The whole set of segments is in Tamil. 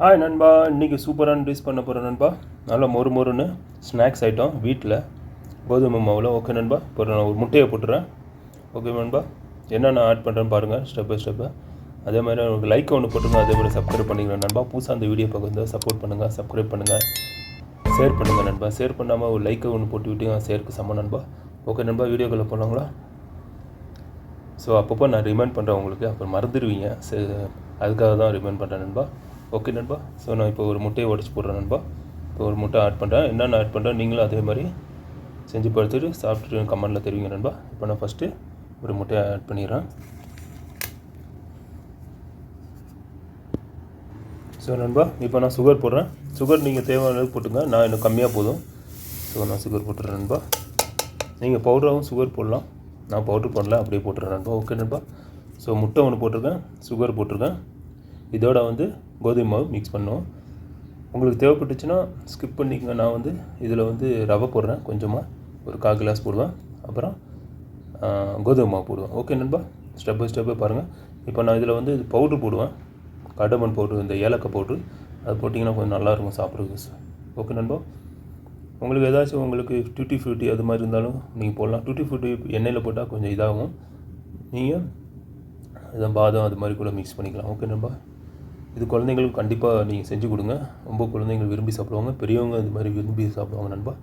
ஹாய் நண்பா. இன்றைக்கி சூப்பரான டிஷ் பண்ண போகிறேன் நண்பா. நல்லா மொறு மொறுன்னு ஸ்நாக்ஸ் ஐட்டம் வீட்டில் கோதுமை மாவில். ஓகே நண்பா. இப்போ நான் ஒரு முட்டையை போட்டுறேன். ஓகே நண்பா. என்னென்ன ஆட் பண்ணுறேன்னு பாருங்கள் ஸ்டெப் பை ஸ்டெப்பு அதே மாதிரி உங்களுக்கு லைக் ஒன்று போட்டுருங்க அதே மாதிரி சப்ஸ்கிரைப் பண்ணிக்கலாம் நண்பா? புதுசாக அந்த வீடியோ பார்க்க சப்போர்ட் பண்ணுங்கள் சப்ஸ்கிரைப் பண்ணுங்கள் ஷேர் பண்ணுங்கள் நண்பா. ஷேர் பண்ணாமல் ஒரு லைக்கை ஒன்று போட்டு விட்டீங்க ஷேருக்கு சம நண்பா. ஓகே நண்பா. வீடியோக்குள்ளே போகலாங்களா ஸோ அப்பப்போ நான் ரிமைண்ட் பண்ணுறேன் உங்களுக்கு. அப்புறம் மறந்துடுவீங்க. சே அதுக்காக தான் ரிமைண்ட் பண்ணுறேன் நண்பா. ஓகே நண்பா. ஸோ நான் இப்போ ஒரு முட்டையை உடச்சி போடுறேன் நண்பா. இப்போ ஒரு முட்டை ஆட் பண்ணுறேன் என்னென்ன ஆட் பண்ணுறேன் நீங்களும் அதே மாதிரி செஞ்சு பார்த்துட்டு சாப்பிட்டுட்டு கமெண்டில் தெரிவிங்க நண்பா. இப்போ நான் ஃபஸ்ட்டு ஒரு முட்டையை ஆட் பண்ணிடுறேன். ஸோ நண்பா இப்போ நான் சுகர் போடுறேன். சுகர் நீங்கள் தேவையான அளவுக்கு போட்டுங்க. நான் இன்னும் கம்மியாக போதும். ஸோ நான் சுகர் போட்டுறேன் நண்பா. நீங்கள் பவுடராகவும் சுகர் போடலாம். நான் பவுட்ரு பண்ணல அப்படியே போட்டுறேன் நண்பா. ஓகே நண்பா. ஸோ முட்டை ஒன்று போட்டிருக்கேன். சுகர் போட்டிருக்கேன். இதோட வந்து கோதுமை மாவு மிக்ஸ் பண்ணுவோம். உங்களுக்கு தேவைப்பட்டுச்சுன்னா ஸ்கிப் பண்ணிக்கங்க. நான் வந்து இதில் வந்து ரவை போடுறேன். கொஞ்சமாக ஒரு கால் கிளாஸ் போடுவேன். அப்புறம் கோதுமை மாவு போடுவேன். ஓகே நண்பா? ஸ்டெப் பை ஸ்டெப்பை பாருங்கள் இப்போ நான் இதில் வந்து பவுட்ரு போடுவேன். கடமன் பவுட்ரு இந்த ஏலக்காய் பவுட்ரு அது போட்டிங்கன்னா கொஞ்சம் நல்லாயிருக்கும் சாப்பிட்றதுக்கு ஓகே நண்பா? உங்களுக்கு ஏதாச்சும் உங்களுக்கு டியூட்டி ஃப்ரூட்டி அது மாதிரி இருந்தாலும் நீங்கள் போடலாம். டியூட்டி ஃப்ரூட்டி எண்ணெயில் போட்டால் கொஞ்சம் இதாகும். நீங்கள் இதை பாதம் அது மாதிரி கூட மிக்ஸ் பண்ணிக்கலாம். ஓகே நண்பா? இது குழந்தைங்களுக்கு கண்டிப்பாக நீங்கள் செஞ்சு கொடுங்க. ரொம்ப குழந்தைங்கள் விரும்பி சாப்பிடுவாங்க. பெரியவங்க இது மாதிரி விரும்பி சாப்பிடுவாங்க நண்பா.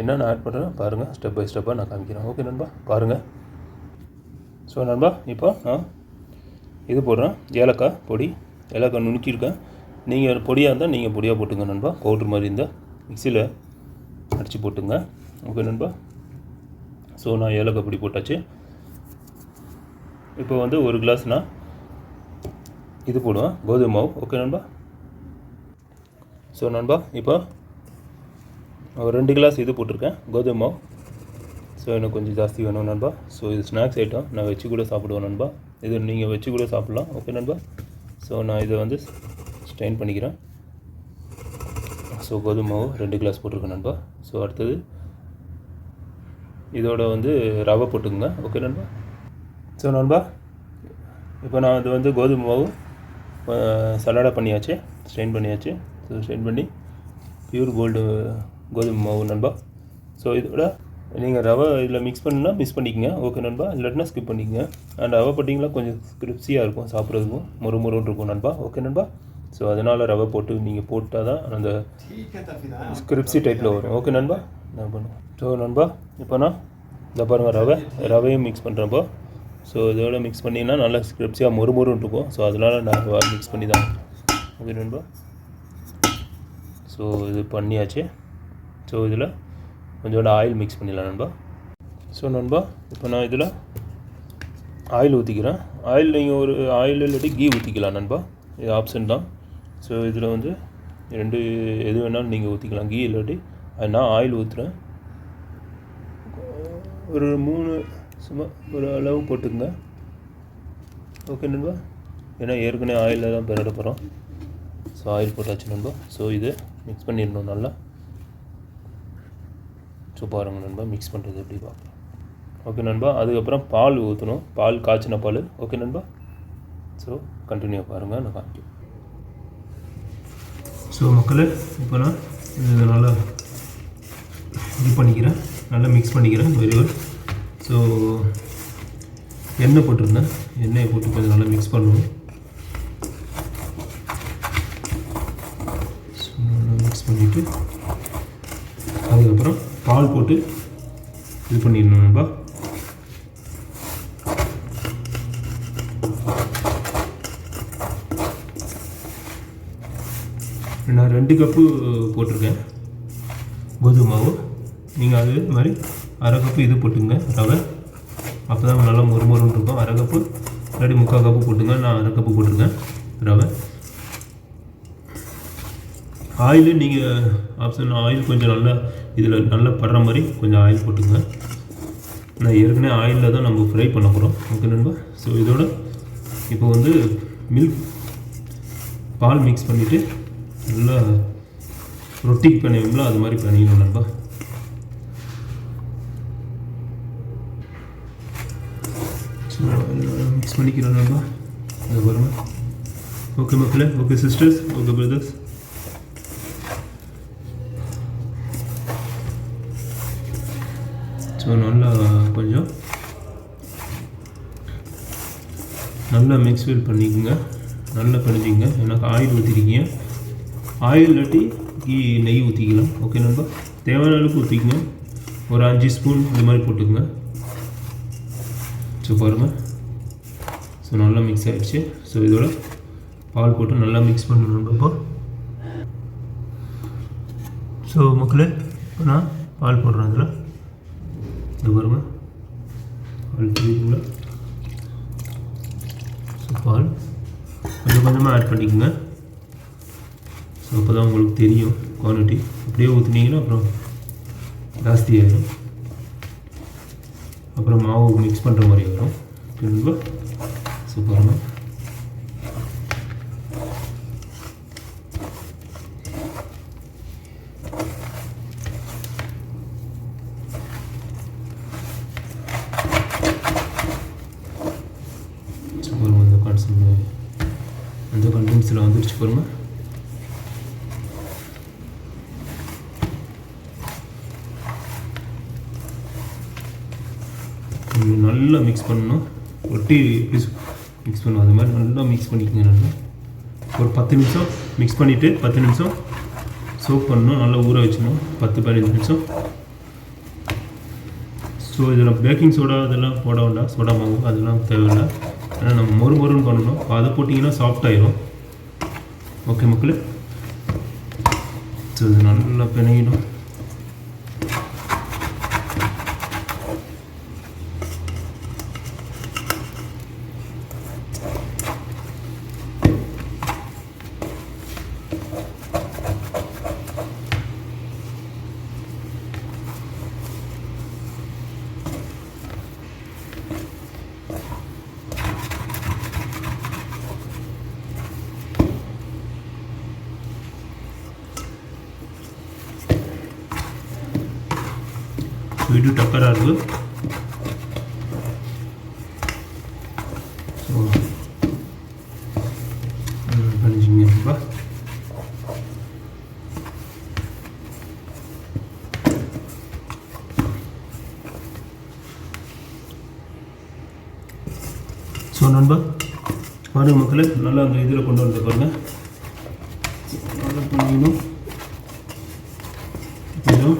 என்ன நான் ஆட் பண்ணுறேன் பாருங்கள் ஸ்டெப் பை ஸ்டெப்பாக நான் காமிக்கிறேன். ஓகே நண்பா. பாருங்கள் ஸோ நண்பா இப்போ நான் இது போடுறேன். ஏலக்காய் பொடி. ஏலக்காய் நுணுக்கியிருக்கேன். நீங்கள் பொடியாக இருந்தால் நீங்கள் பொடியாக போட்டுங்க நண்பா. பவுட்ரு மாதிரி இருந்தால் மிக்சியில் அடித்து போட்டுங்க. ஓகே நண்பா. ஸோ நான் ஏலக்காய் பொடி போட்டாச்சு. இப்போ வந்து ஒரு கிளாஸ் நான் இது போடுவேன் கோதுமை மாவு. ஓகே நண்பா? ஸோ நண்பா இப்போ ஒரு ரெண்டு கிளாஸ் இது போட்டிருக்கேன். கோதுமை மாவு. ஸோ எனக்கு கொஞ்சம் ஜாஸ்தி வேணும் நண்பா. ஸோ இது ஸ்நாக்ஸ் ஐட்டம் நான் வச்சு கூட சாப்பிடுவேன் நண்பா. இது நீங்கள் வச்சு கூட சாப்பிட்லாம். ஓகே நண்பா? ஸோ நான் இதை வந்து ஸ்ட்ரெயின் பண்ணிக்கிறேன். ஸோ கோதுமை மாவு ரெண்டு கிளாஸ் போட்டிருக்கேன் நண்பா. ஸோ அடுத்தது இதோட வந்து ரவை போட்டுக்குங்க. ஓகே நண்பா? ஸோ நண்பா இப்போ நான் இது வந்து கோதுமை மாவு சலாடா பண்ணியாச்சு. ஸ்ட்ரெயின் பண்ணியாச்சு. ஸோ ஸ்ட்ரெயின் பண்ணி பியூர் கோல்டு கோதுமை மாவு நண்பா. ஸோ இதோட நீங்கள் ரவை இதில் மிக்ஸ் பண்ணுன்னா மிக்ஸ் பண்ணிக்கங்க. ஓகே நண்பா? இல்லாட்டினா ஸ்கிப் பண்ணிக்கங்க. அண்ட் ரவை போட்டிங்களா கொஞ்சம் கிரிப்ஸியாக இருக்கும் சாப்பிட்றதுக்கும். மொறு மொறுன்னு இருக்கும் நண்பா. ஓகே நண்பா? ஸோ அதனால் ரவை போட்டு நீங்கள் போட்டால் தான் அந்த ஸ்கிரிப்ஸி டைப்பில் வரும். ஓகே நண்பா? நான் பண்ணுவேன் ஸோ நண்பா இப்போனா இந்த பாருங்க ரவை. ரவையும் மிக்ஸ் பண்ணுறப்போ ஸோ இதோட மிக்ஸ் பண்ணிங்கன்னா நல்லா ஸ்கிரிப்ஸியாக மொறு மொறுன்னு இருக்கும். ஸோ அதனால் நான் மிக்ஸ் பண்ணி தான் ஓகே நண்பா? ஸோ இது பண்ணியாச்சு. ஸோ இதில் கொஞ்சோட ஆயில் மிக்ஸ் பண்ணிடலாம் நண்பா. ஸோ நண்பா இப்போ நான் இதில் ஆயில் ஊற்றிக்கிறேன் ஆயில் நீங்கள் ஒரு ஆயில் இல்லாட்டி கீ ஊற்றிக்கலாம் நண்பா. இது ஆப்ஷன் தான். ஸோ இதில் வந்து ரெண்டு எது வேணாலும் நீங்கள் ஊற்றிக்கலாம் கீ இல்லாட்டி நான் ஆயில் ஊற்றுறேன் ஒரு மூணு சும்மா ஒரு அளவு போட்டுக்கங்க. ஓகே நண்பா. ஏன்னா ஏற்கனவே ஆயிலில் தான் பெறட போகிறோம் ஸோ ஆயில் போட்டாச்சு நண்பா. ஸோ இது மிக்ஸ் பண்ணிடணும் நல்லா. ஸோ பாருங்கள் நண்பா மிக்ஸ் பண்ணுறது எப்படி பார்க்கலாம். ஓகே நண்பா அதுக்கப்புறம் பால் ஊற்றணும் பால் காய்ச்சின பால். ஓகே நண்பா. ஸோ கண்டினியூ பாருங்கள் நான் காமிக்கும் ஸோ மக்களே இப்போ நான் இது நல்லா இது பண்ணிக்கிறேன். நல்லா மிக்ஸ் பண்ணிக்கிறேன் வெரி குட் ஸோ எண்ணெய் போட்டிருந்தேன். எண்ணெயை போட்டு கொஞ்சம் நல்லா மிக்ஸ் பண்ணுவோம். ஸோ நல்லா மிக்ஸ் பண்ணிவிட்டு அதுக்கப்புறம் பால் போட்டு இது பண்ணிடணும் நண்பா. நான் ரெண்டு கப்பு போட்டிருக்கேன். கோதுமை மாவு. நீங்கள் அது மாதிரி அரை கப்பு இது போட்டுங்க ரவை. அப்போ தான் நல்லா மொறு மொறுன்னு இருக்கும். அரை கப்பு இல்லாட்டி முக்கால் கப்பு போட்டுங்க. நான் அரை கப்பு போட்டிருக்கேன் ரவை. ஆயிலு நீங்கள் ஆப்ஷன் ஆயில் கொஞ்சம் நல்லா இதில் நல்லா படுற மாதிரி கொஞ்சம் ஆயில் போட்டுங்க. நான் ஏற்கனவே ஆயிலில் தான் நம்ம ஃப்ரை பண்ண போகிறோம் ஓகே நண்பா? ஸோ இதோட இப்போ வந்து மில்க் பால் மிக்ஸ் பண்ணிவிட்டு நல்லா ரொட்டிக்கு பண்ணுவீங்களோ அது மாதிரி பண்ணிக்கணும் நண்பா. மிக்ஸ் பண்ணிக்கிறோம் நம்ம அது பாருங்கள் ஓகே மக்களே okay sisters okay brothers so நல்லா கொஞ்சம் நல்லா மிக்ஸ் ஃபீல் பண்ணிக்கோங்க. நல்லா பண்ணிக்கோங்க. எனக்கு ஆயில் ஊற்றிருக்கீங்க ஆயில் இல்லாட்டி கீ நெய் ஊற்றிக்கலாம் ஓகே நம்ம தேவையான அளவுக்கு ஊற்றிக்கங்க ஒரு அஞ்சு ஸ்பூன் இந்த மாதிரி போட்டுக்கோங்க. ஸோ பாருங்கள் ஸோ நல்லா மிக்ஸ் ஆகிடுச்சு ஸோ இதோட பால் போட்டு நல்லா மிக்ஸ் பண்ணணும் இப்போ ஸோ மக்களே இப்போ நான் பால் போடுறேன் அதில் இது பாருங்கள் பால் தெரியுங்களா ஸோ பால் கொஞ்சம் கொஞ்சமாக ஆட் பண்ணிக்கோங்க. ஸோ அப்போ தான் உங்களுக்கு தெரியும் குவாலிட்டி அப்படியே ஊற்றுனீங்கன்னா அப்புறம் ஜாஸ்தி ஆகிடும் அப்புறம் மாவு மிக்ஸ் பண்ணுற மாதிரி வரும். பின்பு சூப்பராக பாருங்கள் ஸோ பாருங்க அந்த கான்செப்ட் அந்த கண்டென்ஸில் வந்துருச்சு பாருங்க நல்லா மிக்ஸ் பண்ணணும். ஒட்டி மிக்ஸ் பண்ணணும். அது மாதிரி நல்லா மிக்ஸ் பண்ணிக்கோங்க நல்லா. ஒரு பத்து நிமிஷம் மிக்ஸ் பண்ணிவிட்டு பத்து நிமிஷம் சோப் பண்ணணும். நல்லா ஊற வச்சிடணும். பத்து பதினஞ்சு நிமிஷம். ஸோ இதில் பேக்கிங் சோடா அதெல்லாம் போட வேண்டாம். சோடா மாவு அதெல்லாம் தேவையில்லை. ஏன்னா நம்ம மொறு மொறுன்னு பண்ணணும். அதை போட்டிங்கன்னா சாஃப்ட் ஆயிரும். ஓகே மக்களே. ஸோ இது நல்லா பிணையிடும் வீடு டக்கராக இருக்குது ஸோ பண்ணிச்சிங்கப்பா ஸோ நண்பா மக்களே நல்லா அந்த இதில் கொண்டு வந்து பாருங்கள் நல்லா பண்ணிக்கணும் கொஞ்சம்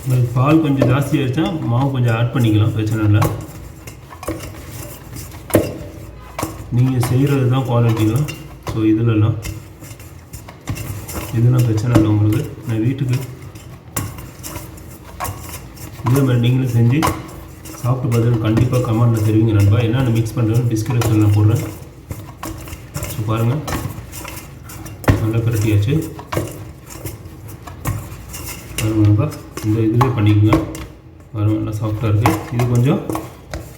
உங்களுக்கு பால் கொஞ்சம் ஜாஸ்தி ஆயிடுச்சா மாவு கொஞ்சம் ஆட் பண்ணிக்கலாம் பிரச்சனை இல்லை. நீங்கள் செய்கிறது தான். குவாலிட்டிலாம் ஸோ இதிலலாம் இதெல்லாம் பிரச்சனை இல்லை உங்களுக்கு. நான் வீட்டுக்கு இதே மாதிரி நீங்களும் செஞ்சு சாப்பிட்டு பார்த்துட்டு கண்டிப்பாக கமெண்டில் தெரிவிங்க நண்பா. என்னென்ன மிக்ஸ் பண்ணுறேன்னு டிஸ்கிரிப்ஷனில் நான் போடுறேன். ஸோ பாருங்கள் நல்லா பிரட்டியாச்சு பாருங்கள் நண்பா. இந்த இதுலேயே பண்ணிக்கோங்க. வரும் நல்லா சாஃப்டாக இருக்குது இது கொஞ்சம்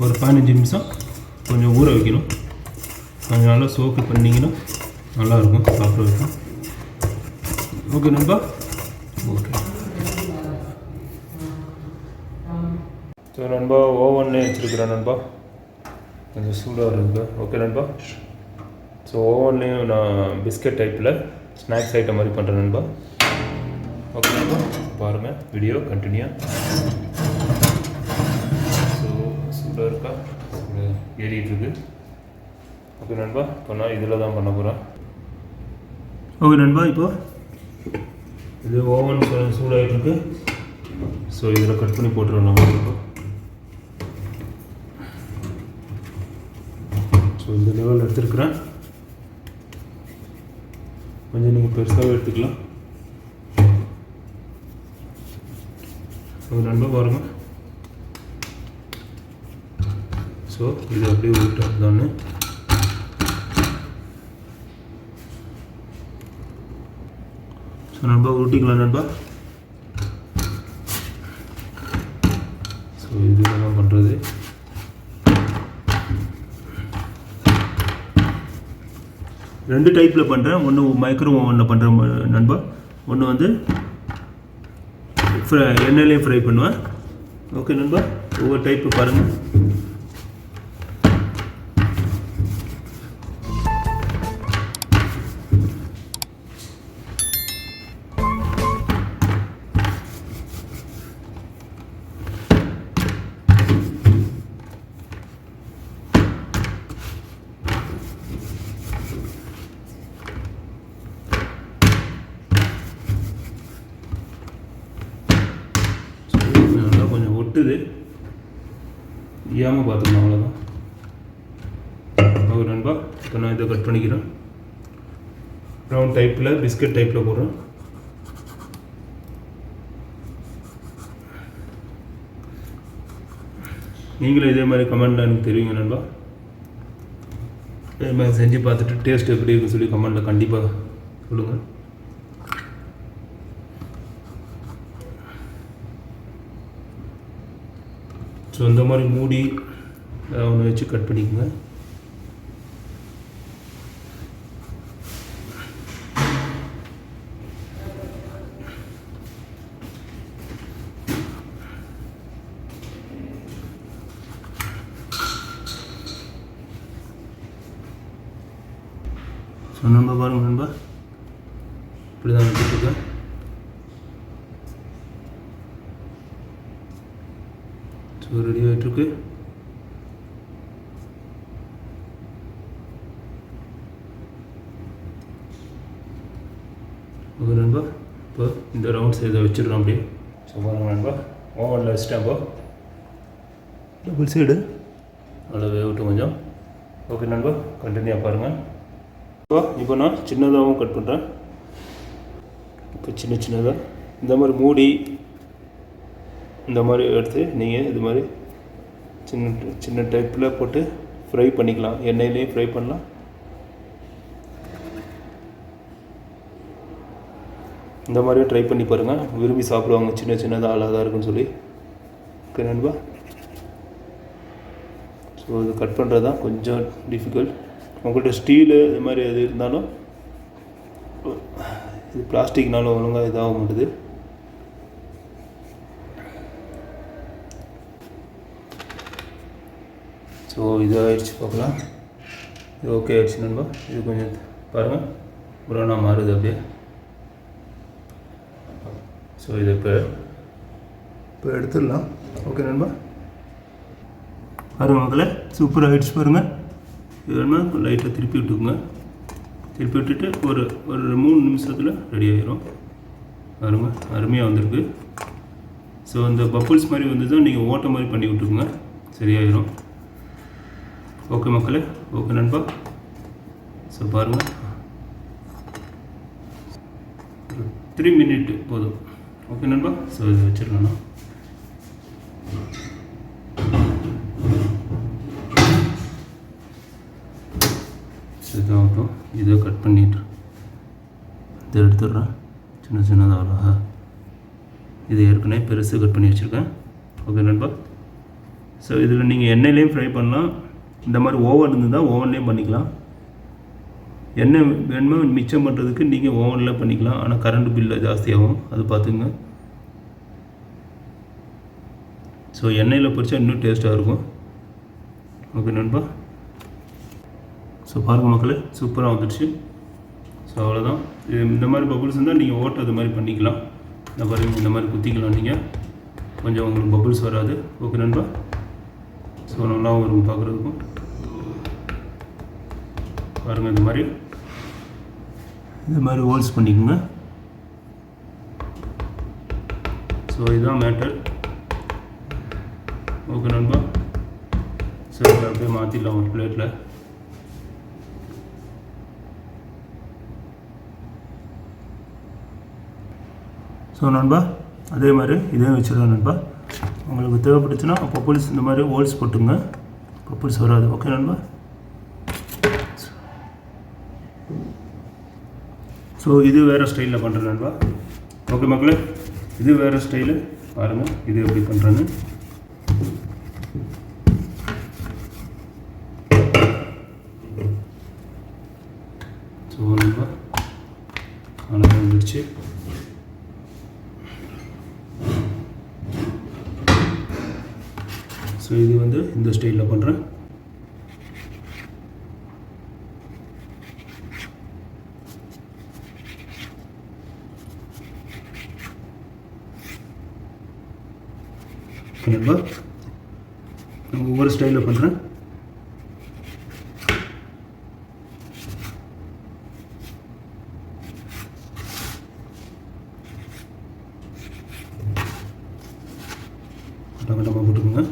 ஒரு பதினஞ்சு நிமிஷம் கொஞ்சம் ஊற வைக்கணும். கொஞ்சம் நல்லா சோக்கு பண்ணிங்கன்னா நல்லாயிருக்கும் சாப்பிட்றதுக்கு ஓகே நண்பா? ஓகே ஸோ நண்பா ஓவன்லேயே வச்சுருக்குறேன் நண்பா. கொஞ்சம் சூடாக இருக்குது ஓகே நண்பா? ஸோ ஓவன்லேயும் நான் பிஸ்கட் டைப்பில் ஸ்நாக்ஸ் ஐட்டம் மாதிரி பண்ணுறேன் நண்பா. ஓகே நண்பா. பாருங்கள் வீடியோ கண்டினியூ இருக்கு ஓகே நண்பா இப்போ நான் இதில் தான் பண்ண போகிறேன் ஓகே நண்பா இப்போ? இது ஓவன் சூடாகிட்டு இருக்கு ஸோ இதில் கட் பண்ணி போட்டுருவோம் நம்ம இப்போ. ஸோ இந்த லெவல் எடுத்துருக்குறேன். கொஞ்சம் நீங்கள் பெருசாகவே எடுத்துக்கலாம். ஸோ நண்பா பாருங்க. ஸோ இது அப்படியே விட்டு தானே ஸோ நண்பா ஊட்டிக்கலாம் நண்பா. ஸோ இது என்ன பண்ணுறது ரெண்டு டைப்பில் பண்ணுறேன் ஒன்று மைக்ரோ ஓவனில் பண்ணுறேன் நண்பா. ஒன்று வந்து ஃப்ரை எண்ணெயிலையும் ஃப்ரை பண்ணுவேன். ஓகே நண்பா. ஒவ்வொரு டைப்பு பாருங்கள் தெரியாமல் பார்த்துக்கணும் அவ்வளோதான் ஒரு நண்பா இப்போ நான் இதை கட் பண்ணிக்கிறேன். ரவுண்ட் டைப்பில் பிஸ்கட் டைப்பில் போடுறேன். நீங்களும் இதே மாதிரி கமெண்ட் எனக்கு தெரியுங்க நண்பா. இதே மாதிரி செஞ்சு பார்த்துட்டு டேஸ்ட் எப்படி இருக்குன்னு சொல்லி கமெண்ட்டில் கண்டிப்பாக சொல்லுங்கள் ஸோ இந்த மாதிரி மூடி ஒன்று வச்சு கட் பண்ணிக்கோங்க ஸோ நண்பா பாருங்க நண்பா இப்படி தான் வச்சுருக்கேன் ஸோ ரெடி ஆகிட்டுருக்கு ஓகே நண்பா இப்போ இந்த ரவுண்ட்ஸ் இதை வச்சிடலாம் அப்படியே ஸோ பாருங்க நண்பா ஓவனில் வச்சுட்டேன் இப்போ டபுள் சைடு நல்லா வேகட்டும் கொஞ்சம். ஓகே நண்பா கண்டினியூவாக பாருங்கள் இப்போ இப்போ நான் சின்னதாகவும் கட் பண்ணுறேன் இப்போ சின்ன சின்னதாக இந்த மாதிரி மூடி இந்த மாதிரி எடுத்து நீங்கள் இது மாதிரி சின்ன சின்ன டைப்பில் போட்டு ஃப்ரை பண்ணிக்கலாம். எண்ணெயிலையும் ஃப்ரை பண்ணலாம். இந்த மாதிரியே ட்ரை பண்ணி பாருங்கள் விரும்பி சாப்பிடுவாங்க. சின்ன சின்னதாக அழகாக இருக்குன்னு சொல்லி. ஓகே நண்பா? ஸோ அது கட் பண்ணுறது தான் கொஞ்சம் டிஃபிகல்ட் உங்கள்கிட்ட ஸ்டீலு இது மாதிரி எது இருந்தாலும் இது பிளாஸ்டிக்னாலும் ஒழுங்காக இதாக மாட்டுது. ஸோ இதாகிடுச்சு பார்க்கலாம். இது ஓகே ஆயிடுச்சு நண்பா. இது கொஞ்சம் பாருங்கள் புரோனா மாறுது அப்படியே. ஸோ இது இப்போ இப்போ எடுத்துடலாம். ஓகே நண்பா. பாருங்க சூப்பராக ஆகிடுச்சு பாருங்கள் இது வேணுமா லைட்டாக திருப்பி விட்டுக்குங்க. திருப்பி விட்டுட்டு ஒரு ஒரு மூணு நிமிஷத்தில் ரெடி ஆகிரும் பாருங்க அருமையாக வந்திருக்கு. ஸோ அந்த பப்புள்ஸ் மாதிரி வந்து தான் நீங்கள் ஓட்ட மாதிரி பண்ணி விட்டுருங்க சரியாயிரும். ஓகே மக்களே ஓகே நண்பா. ஸோ பாருங்கள் த்ரீ மினிட் போதும். ஓகே நண்பா. ஸோ இது வச்சிடலாம்ண்ணா. இதை கட் பண்ணிட்டு இதை எடுத்துடுறேன். சின்ன சின்னதாக அழகா இது ஏற்கனவே பெருசு கட் பண்ணி வச்சுருக்கேன். ஓகே நண்பா. ஸோ இதில் நீங்கள் எண்ணெயிலையும் ஃப்ரை பண்ணலாம். இந்த மாதிரி ஓவன் இருந்தால் ஓவன்லேயும் பண்ணிக்கலாம். எண்ணெய் வேணுமோ மிச்சம் பண்ணுறதுக்கு நீங்கள் ஓவனில் பண்ணிக்கலாம். ஆனால் கரண்ட் பில்லு ஜாஸ்தியாகும். அது பார்த்துங்க ஸோ எண்ணெயில் பொரிச்சா இன்னும் டேஸ்ட்டாக இருக்கும். ஓகே நண்பா. ஸோ பாருங்கள் மக்களே சூப்பராக வந்துடுச்சு. ஸோ அவ்வளோதான் இது இந்த மாதிரி பபுள்ஸ் இருந்தால் நீங்கள் ஓட்ட அது மாதிரி பண்ணிக்கலாம். இந்த மாதிரி இந்த மாதிரி குத்திக்கலாம் நீங்கள் கொஞ்சம் உங்களுக்கு பபுள்ஸ் வராது. ஓகே நண்பா? ஸோ நல்லாவும் இருக்கும் பார்க்குறதுக்கும் பாருங்கள் இந்த மாதிரி. இந்த மாதிரி ஹோல்ஸ் பண்ணிக்கோங்க. ஸோ இதுதான் மேட்டர் ஓகே நண்பா? ஸோ அப்படியே மாற்றிடலாம் ஒரு பிளேட்டில் ஸோ நண்பா அதே மாதிரி இதே வச்சுருக்கேன் நண்பா. உங்களுக்கு தேவைப்பட்டுச்சுன்னா பப்புல்ஸ் இந்த மாதிரி ஹோல்ஸ் போட்டுங்க. பப்புல்ஸ் வராது. ஓகே நண்பா? ஸோ இது வேறு ஸ்டைலில் பண்ணுறேன் நண்பா. ஓகே மக்களே இது வேறு ஸ்டைலு பாருங்கள் இது எப்படி பண்ணுறேன்னு ஸோ நண்பா நல்லா வந்துடுச்சு ஸோ இது வந்து இந்த ஸ்டைலில் பண்ணுறேன் நண்பா நான் ஒவ்வொரு ஸ்டைலில் பண்ணுறேன் கட்ட கட்டமாக போட்டுக்கோங்க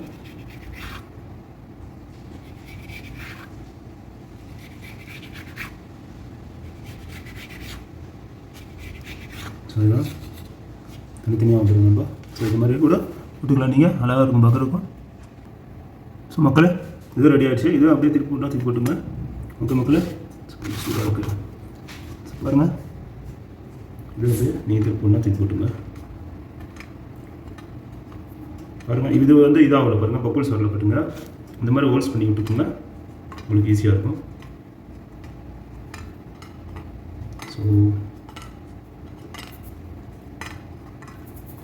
சரிங்களா தனித்தனியாக வந்துடும் நண்பா. ஸோ இது மாதிரி கூட விட்டுக்கலாம் நீங்கள் அழகாக இருக்கும் பார்க்குறக்கும் ஸோ மக்களே இது ரெடி ஆகிடுச்சு இது அப்படியே திருப்பி விட்டா திருப்பி போட்டுங்க ஓகே மக்களே? சூடாக இருக்குது பாருங்கள் இது வந்து நீங்கள் திருப்பி விட்டா திருப்பி போட்டுங்க பாருங்கள் இது வந்து இதாகல பாருங்கள் பப்புள்ஸ் வரல பாருங்க. இந்த மாதிரி ஹோல்ஸ் பண்ணி விட்டுக்குங்க. உங்களுக்கு ஈஸியாக இருக்கும். ஸோ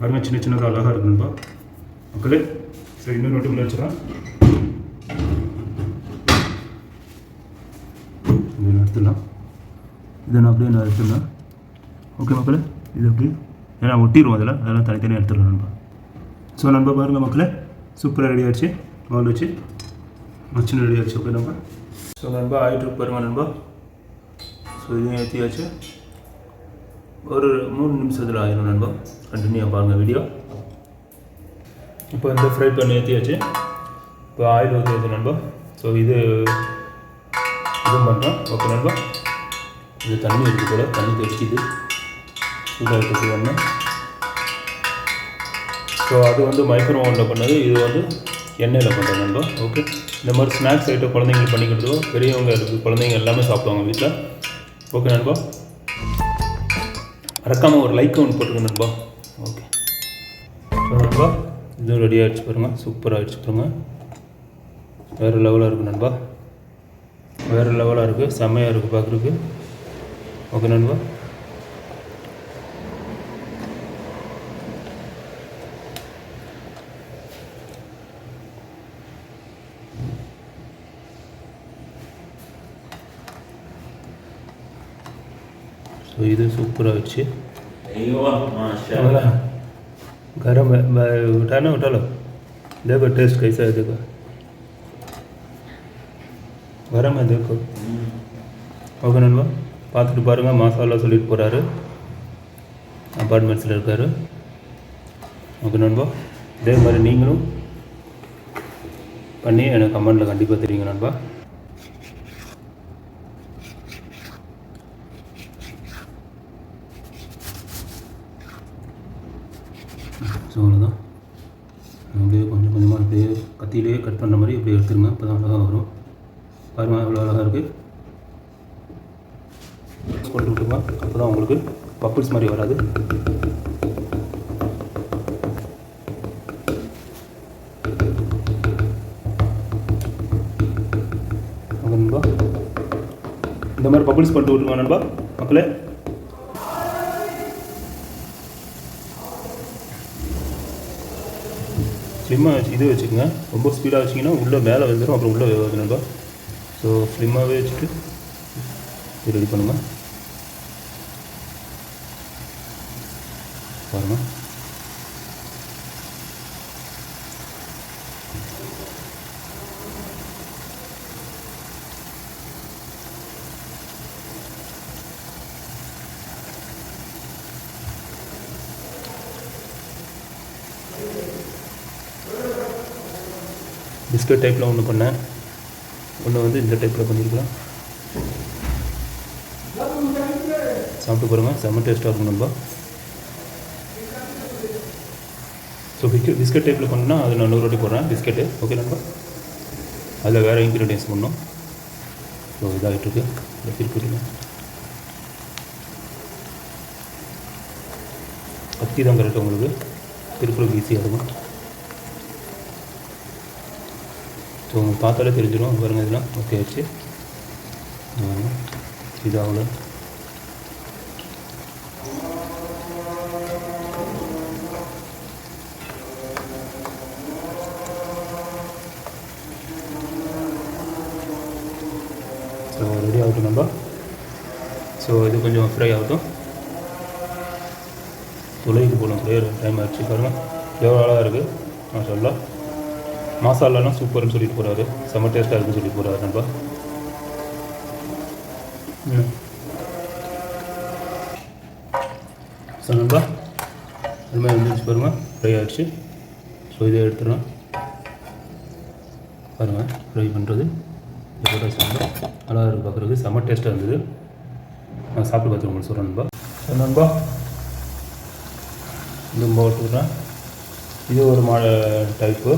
பாருங்க சின்ன சின்னதாக அழகாக இருக்குன்பா. மக்களே சரி இன்னொரு வாட்டி உள்ள வச்சுக்கலாம் இதை எடுத்துடலாம். இதை நான் அப்படியே நான் எடுத்துடலாம். ஓகே மக்களே இது அப்படியே ஏன்னா ஒட்டிடுவோம் அதில். அதெல்லாம் தனித்தனியாக எடுத்துடலாம் நண்பா. ஸோ நண்பா பாருங்கள் மக்களே சூப்பராக ரெடி ஆச்சு மால் வச்சு. மச்சின் ரெடி ஆச்சு ஓகே நண்பா? ஸோ நண்பா ஆகிட்டு பாருங்க நண்பா. ஸோ இதையும் ஏற்றியாச்சு ஒரு மூணு நிமிஷத்தில் ஆயிரும் நண்பா. கண்டினியூ பாருங்கள் வீடியோ இப்போ இந்த ஃப்ரை பண்ணி ஏற்றியாச்சு இப்போ ஆயில் ஊற்றியாச்சு நண்பா. ஸோ இது இதுவும் பண்ணுறோம் ஓகே நண்பா. இது தண்ணி இருக்குது கூட தண்ணி தெரிக்குது சூடாக இருக்குது ஒன்று ஸோ அது வந்து மைக்ரோ ஓவனில் பண்ணது. இது வந்து எண்ணெயில் பண்ணுறோம் நண்பா. ஓகே இந்த மாதிரி ஸ்நாக்ஸ் ஐட்டம் குழந்தைங்களுக்கு பண்ணி கொடுத்தோ பெரியவங்க இருக்குது குழந்தைங்க எல்லாமே சாப்பிடுவாங்க வீட்டில் ஓகே நண்பா. மறக்காமல் ஒரு லைக் ஒன்று போட்டுருங்க நண்பா. ஓகே. ஸோ நண்பா. இதுவும் ரெடி ஆகிடுச்சு பாருங்கள் சூப்பராக ஆகிடுச்சு பாருங்கள் வேறு லெவலாக இருக்குது நண்பா. வேறு லெவலாக இருக்குது செம்மையாக இருக்குது பார்க்குறதுக்கு ஓகே நண்பா. ஸோ இது சூப்பராக வச்சு बोला गरम उठा ना उठा लो देखो टेस्ट कैसा है देखो गरम है देखो ஓகே நண்பா பார்த்துட்டு பாருங்கள் மாசாலா சொல்லிட்டு போகிறாரு அப்பார்ட்மெண்ட்ஸில் இருக்கார் ஓகே நண்பா இதே மாதிரி நீங்களும் பண்ணி எனக்கு கமெண்ட்டில் கண்டிப்பாக தெரியுங்க நண்பா பாருங்கள் எவ்வளோ அழகாக இருக்குது போட்டு விட்டுமா அப்போ தான் உங்களுக்கு பப்பிள்ஸ் மாதிரி வராது. நண்பா. இந்த மாதிரி பப்பிள்ஸ் பண்ணிட்டு விட்டுருங்க நண்பா மக்களே. ஸ்லிம்மாக வச்சு இது வச்சுக்கோங்க. ரொம்ப ஸ்பீடாக வச்சிங்கன்னா உள்ளே மேலே வந்துடும் அப்புறம் உள்ளே வேகாது நண்பா. ஸோ ஸ்லிம்மாகவே வச்சுட்டு இது ரெடி பண்ணுங்கள் பாருங்கள் பிஸ்கட் டைப்பில் ஒன்று பண்ணேன். ஒன்று வந்து இந்த டைப்பில் பண்ணியிருக்கலாம் சாப்பிட்டு பாருங்கள் செம்ம டேஸ்ட்டாக இருக்கும் நம்ம. ஸோ பிஸ்கட் பிஸ்கட் டைப்பில் பண்ணால் அது நான் நூறு ரொட்டி போடுறேன். பிஸ்கெட்டு ஓகே நண்பா அதில் வேறு இன்க்ரீடியன்ஸ் பண்ணணும். ஸோ இதாகிட்டுருக்கு இதை திருப்பி கத்தி தான் கரெக்டாக உங்களுக்கு. திருப்பூருக்கு ஈஸியாக இருக்கும். ஸோ உங்களுக்கு பார்த்தாலே தெரிஞ்சிடும் பாருங்கள் இதெல்லாம் ஓகே ஆச்சு. இதாகல ஸோ ரெடி ஆகட்டும் நம்ம. ஸோ இது கொஞ்சம் ஃப்ரை ஆகட்டும். தொலைக்கு போகணும் ஃப்ரை டைம் ஆகிடுச்சு பாருங்கள் எவ்வளோ அழகாக இருக்குது நான் சொல்லலாம் மசாலாலாம் சூப்பர்னு சொல்லிட்டு போகிறாரு செம்ம டேஸ்ட்டாக இருக்குன்னு சொல்லி போகிறாரு நண்பா. ம். ஸோ நண்பா. அது மாதிரி வந்துருச்சு பாருங்கள் ஃப்ரை ஆகிடுச்சு ஸோ இதை எடுத்துடலாம். பாருங்கள் ஃப்ரை பண்ணுறது நல்லா இருக்குது பார்க்குறது செம்ம டேஸ்ட்டாக இருந்தது. நான் சாப்பிட்டு பார்த்து உங்களுக்கு சொல்கிறேன் நண்பா. ஸோ நண்பா. இது போட்டுக்கிறேன் இது ஒரு மா டைப்பு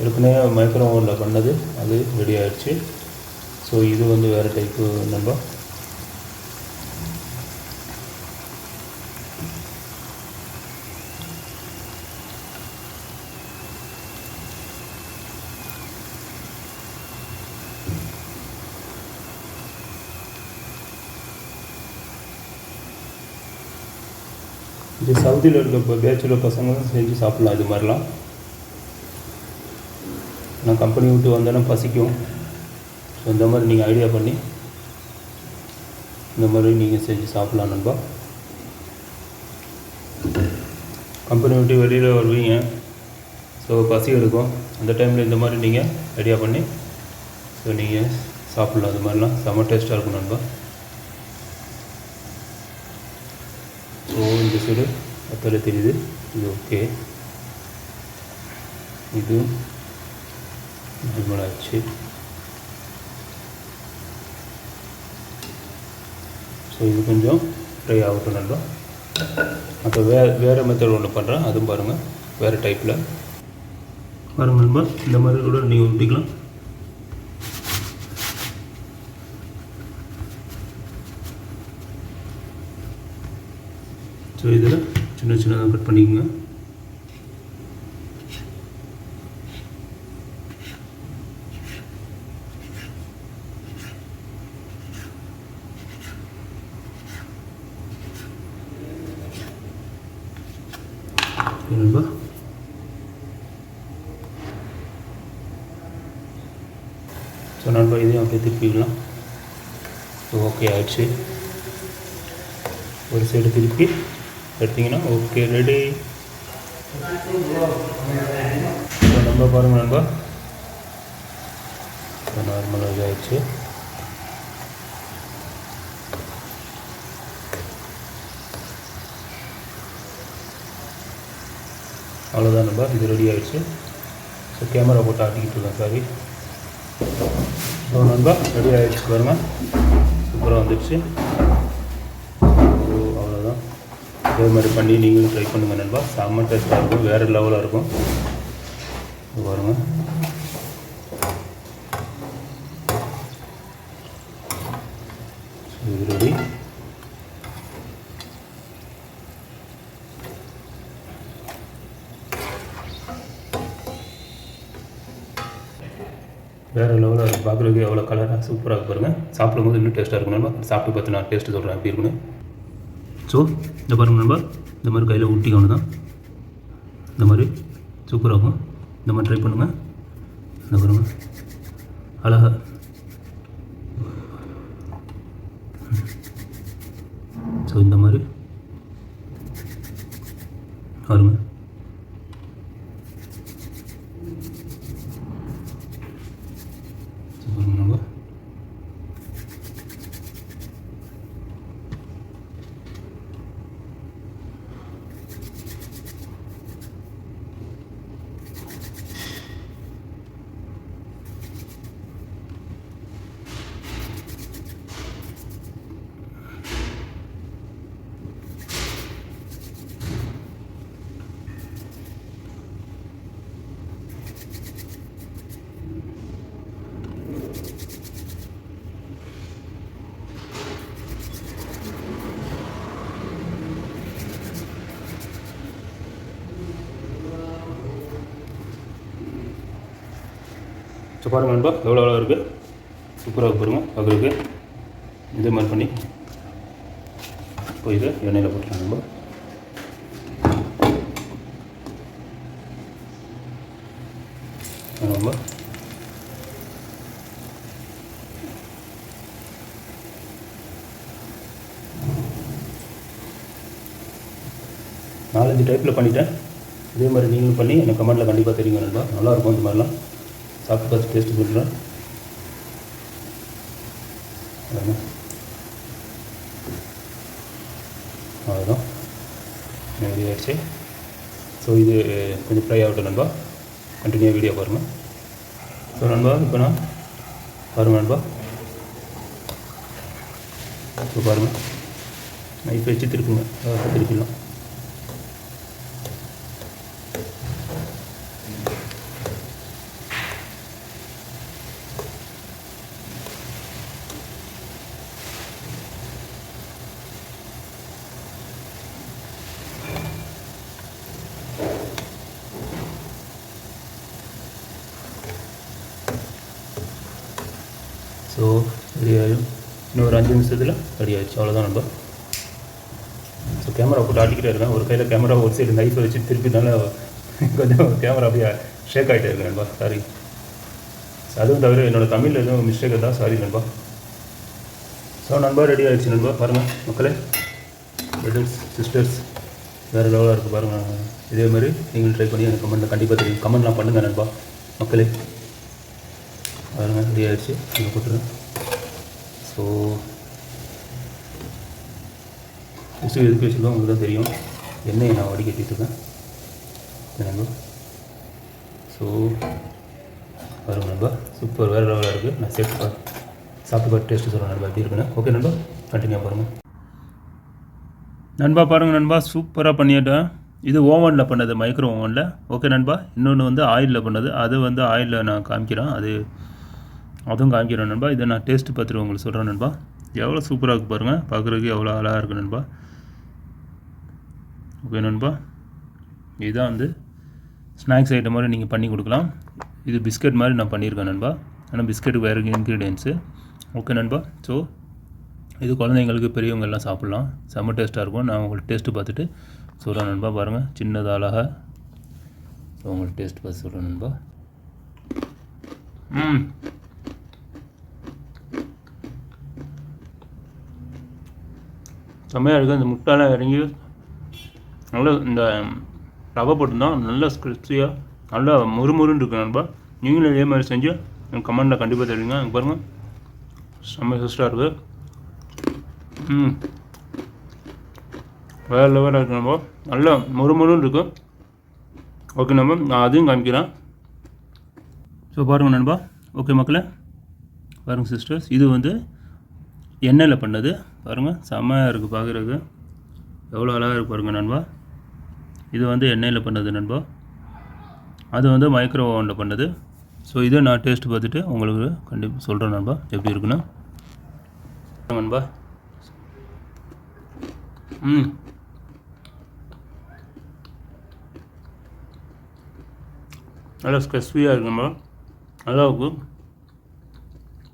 ஏற்கனவே மைக்ரோ ஓவனில் பண்ணது அது ரெடி ஆகிடுச்சு ஸோ இது வந்து வேறு டைப்பு நம்ம இது சவுதியில் இருக்க இப்போ பேச்சுலர் பசங்க செஞ்சு சாப்பிட்லாம் இது மாதிரிலாம். நான் கம்பெனி விட்டு வந்தேன்னா பசிக்கும். ஸோ இந்த மாதிரி நீங்கள் ஐடியா பண்ணி இந்த மாதிரி நீங்கள் செஞ்சு சாப்பிட்லாம் நண்பா. கம்பெனி விட்டு வெளியில் வருவீங்க. ஸோ பசி எடுக்கும். அந்த டைமில் இந்த மாதிரி நீங்கள் ஐடியா பண்ணி ஸோ நீங்கள் சாப்பிட்லாம். அது மாதிரிலாம் செம்ம டேஸ்ட்டாக இருக்கும் நண்பா. ஸோ இந்த சைடு அத்தலை தெரியுது. இது ஓகே இது நார்மல் ஸோ இது கொஞ்சம் ஃப்ரை ஆகட்டும் நல்லா அப்போ வே வேறு மெத்தட் ஒன்று பண்ணுறேன் அதுவும் பாருங்கள் வேறு டைப்பில் பாருங்கள் நண்பா. இந்த மாதிரி கூட நீங்கள் ஊற்றிக்கலாம் ஸோ இதில் சின்ன சின்னதாக கட் பண்ணிக்கோங்க ஓகே நண்பா ஸோ நண்பா இதையும் அப்படியே திருப்பிக்கலாம் ஓகே ஆயிடுச்சு. ஒரு சைடு திருப்பி எடுத்தீங்கன்னா ஓகே ரெடி இப்போ நம்ம பாருங்கள் நண்பா இப்போ நார்மலாக இதாகிடுச்சு அவ்வளோதான் நண்பா இது ரெடி ஆகிடுச்சு ஸோ கேமரா போட்டு ஆட்டிக்கிட்டு இருக்கேன் சாரி ஸோ நண்பா ரெடி ஆகிடுச்சு பாருங்கள் சூப்பராக வந்துடுச்சு அவ்வளோதான் இதே மாதிரி பண்ணி நீங்களும் ட்ரை பண்ணுங்கள் நண்பா செம்ம டேஸ்ட்டாக இருக்கும் வேறு லெவலாக இருக்கும் பாருங்கள் பாருங்க ஸோ இது ரெடி வேறு லெவலில் இருக்கும் பார்க்குறதுக்கு எவ்வளோ கலராக சூப்பராக பாருங்கள் சாப்பிடும்போது இன்னும் டேஸ்ட்டாக இருக்கும். நண்பா சாப்பிட்டு பார்த்து நான் டேஸ்ட்டு சொல்கிறேன் அப்படி இருக்குன்னு. ஸோ இந்த பாருங்கள் நண்பா. இந்த மாதிரி கையில் ஊட்டிக்கணும் தான் இந்த மாதிரி சூப்பராக இருக்கும். இந்த மாதிரி ட்ரை பண்ணுங்கள் இந்த பாருங்க. அழகாக ஸோ இந்த மாதிரி. பாருங்கள் ஸோ பாருங்க நண்பா ஸோ பாருங்க நண்பா எவ்வளோ எவ்வளோ இருக்குது சூப்பராக பாருங்க பார்க்குறதுக்கு. இதே மாதிரி பண்ணி இப்போ இதை எண்ணெயில் போட்டுக்கலாம் நண்பா. நண்பா. நாலஞ்சு டைப்பில் பண்ணிட்டேன். இதே மாதிரி நீங்களும் பண்ணி எனக்கு கமெண்ட்டில் கண்டிப்பாக தெரியுங்க நண்பா. நல்லாயிருக்கும் இந்த மாதிரிலாம். சாப்பிட்டு பார்த்து டேஸ்ட் பண்ணுறேன் அவ்வளோதான் ரெடி ஆகிடுச்சு ஸோ இது கொஞ்சம் ஃப்ரை ஆகட்டும் நண்பா. கண்டினியூ வீடியோ பாருங்கள் ஸோ நண்பா இப்போ நான் பாருங்கள் நண்பா. ஸோ பாருங்கள் நைஃப் வச்சு திருப்புங்க. திருப்பிடலாம் ஸோ ரெடி ஆகிடும் இன்னும் ஒரு அஞ்சு நிமிஷத்தில் ரெடி ஆயிடுச்சு. அவ்வளோதான் நம்ம. ஸோ கேமரா போட்டு ஆட்டிக்கிட்டே இருக்கேன். ஒரு கையில் கேமரா ஒரு சைடு நைஃப் வச்சு திருப்பினால கொஞ்சம் கேமரா அப்படியே ஷேக் ஆகிட்டே இருக்கேன் நண்பா. சாரி அதுவும் தவிர என்னோடய தமிழில் எதுவும் மிஸ்டேக் தான் சாரி நண்பா. ஸோ நண்பா ரெடி ஆகிடுச்சு நண்பா. பாருங்கள் மக்களே. பிரதர்ஸ் சிஸ்டர்ஸ் வேறு லெவலாக இருக்குது பாருங்கள் இதே மாதிரி நீங்கள் ட்ரை பண்ணி எனக்கு கமெண்ட்டில் கண்டிப்பாக தெரியும். கமெண்ட்லாம் பண்ணுங்கள் நண்பா மக்களே. பாருங்கள் ரெடி ஆகிடுச்சு நீங்கள் போட்டுருங்க. ஸோ விசு எதுக்கு உங்களுக்கு தான் தெரியும். எண்ணெயை நான் வடிகட்டிட்டுருக்கேன் நண்பா ஸோ பாருங்க நண்பா. சூப்பர் வேறு லெவலாக இருக்குது நான் சேர்த்து பா சாப்பிட்டு பார்த்து டேஸ்ட்டு சொல்கிறேன் நண்பா. எப்படி இருக்குன்னு. ஓகே நண்பா. கண்டினியூ பாருங்கள் நண்பா பாருங்கள் நண்பா. சூப்பராக பண்ணிட்டேன் இது ஓவனில் பண்ணது மைக்ரோ ஓவனில் ஓகே நண்பா. இன்னொன்று வந்து ஆயிலில் பண்ணது. அது வந்து ஆயிலில் நான் காமிக்கிறேன். அது அதுவும் காமிக்கிறேன் நண்பா. இதை நான் டேஸ்ட்டு பார்த்துட்டு உங்களுக்கு சொல்கிறேன் நண்பா. எவ்வளோ சூப்பராக இருக்குது பாருங்கள் பார்க்குறதுக்கு எவ்வளோ அழகாக இருக்குது நண்பா. ஓகே நண்பா இதுதான் வந்து ஸ்நாக்ஸ் ஐட்டம் மாதிரி நீங்கள் பண்ணி கொடுக்கலாம். இது பிஸ்கட் மாதிரி நான் பண்ணியிருக்கேன் நண்பா. ஆனால் பிஸ்கெட்டுக்கு வேறு இன்க்ரீடியன்ஸு ஓகே நண்பா. ஸோ இது குழந்தைங்களுக்கு பெரியவங்க எல்லாம் சாப்பிட்லாம். செம்ம டேஸ்ட்டாக இருக்கும். நான் உங்களுக்கு டேஸ்ட்டு பார்த்துட்டு சொல்கிறேன் நண்பா. பாருங்கள் சின்னது அழகாக ஸோ உங்களுக்கு டேஸ்ட் பார்த்து சொல்கிறேன் நண்பா. ம். செம்மையாக இருக்குது இந்த முட்டாலாம் இறங்கி நல்லா இந்த ரவை போட்டிருந்தோம் நல்லா கிறிஸ்பியாக நல்லா முறுமுறுன்னு இருக்கு நண்பா. நீங்களும் இதே மாதிரி செஞ்சு எனக்கு கமெண்டில் கண்டிப்பாக தெரியுங்க எனக்கு பாருங்கள் செம்ம சிஸ்டாக இருக்குது ம். வேறு லெவலாக இருக்குது நம்ப நல்லா முறுமுறுன்னு இருக்கு. ஓகே நம்ம நான் அதையும் காமிக்கிறேன். ஸோ பாருங்கள் நண்பா. ஓகே மக்களே. பாருங்கள் சிஸ்டர்ஸ் இது வந்து எண்ணெயில் பண்ணது. பாருங்கள் செம்மையாக இருக்குது பார்க்குறதுக்கு எவ்வளோ அழகாக இருக்கு பாருங்கள் நண்பா. இது வந்து எண்ணெயில் பண்ணது நண்பா. அது வந்து மைக்ரோ ஓவனில் பண்ணது. ஸோ இதை நான் டேஸ்ட் பார்த்துட்டு உங்களுக்கு கண்டிப்பாக சொல்கிறேன் நண்பா எப்படி இருக்குன்னு. நண்பா. ம். நல்லா ஸ்க்ரெஸ்பியாக இருக்கு நம்ம நல்லா இருக்கும்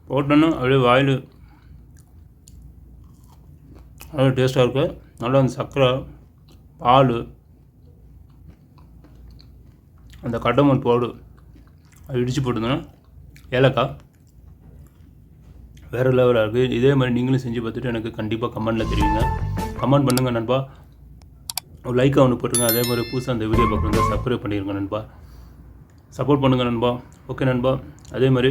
போட்டோன்னா அப்படியே வாயில். நல்லா டேஸ்ட்டாக இருக்குது நல்லா அந்த சர்க்கரை பால் அந்த கடமன் போடு. அது இடித்து போட்டுருந்தோன்னா ஏலக்காய் வேறு லெவலாக இருக்குது இதே மாதிரி நீங்களும் செஞ்சு பார்த்துட்டு எனக்கு கண்டிப்பாக கமெண்டில் தெரியுங்க கமெண்ட் பண்ணுங்கள் நண்பா. ஒரு லைக் ஒன்று போட்டுருங்க. அதே மாதிரி புதுசாக அந்த வீடியோ பார்க்குறதா சப்ஸ்கிரைப் பண்ணிடுங்க நண்பா. சப்போர்ட் பண்ணுங்கள் நண்பா. ஓகே நண்பா. அதே மாதிரி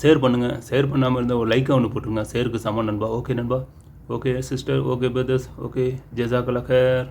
ஷேர் பண்ணுங்கள் ஷேர் பண்ணாமல் இருந்தால் ஒரு லைக் ஒன்று போட்டுருங்க. ஷேருக்கு சமம் நண்பா. ஓகே நண்பா. Okay sister okay brothers okay ஜெசாக்கலா care.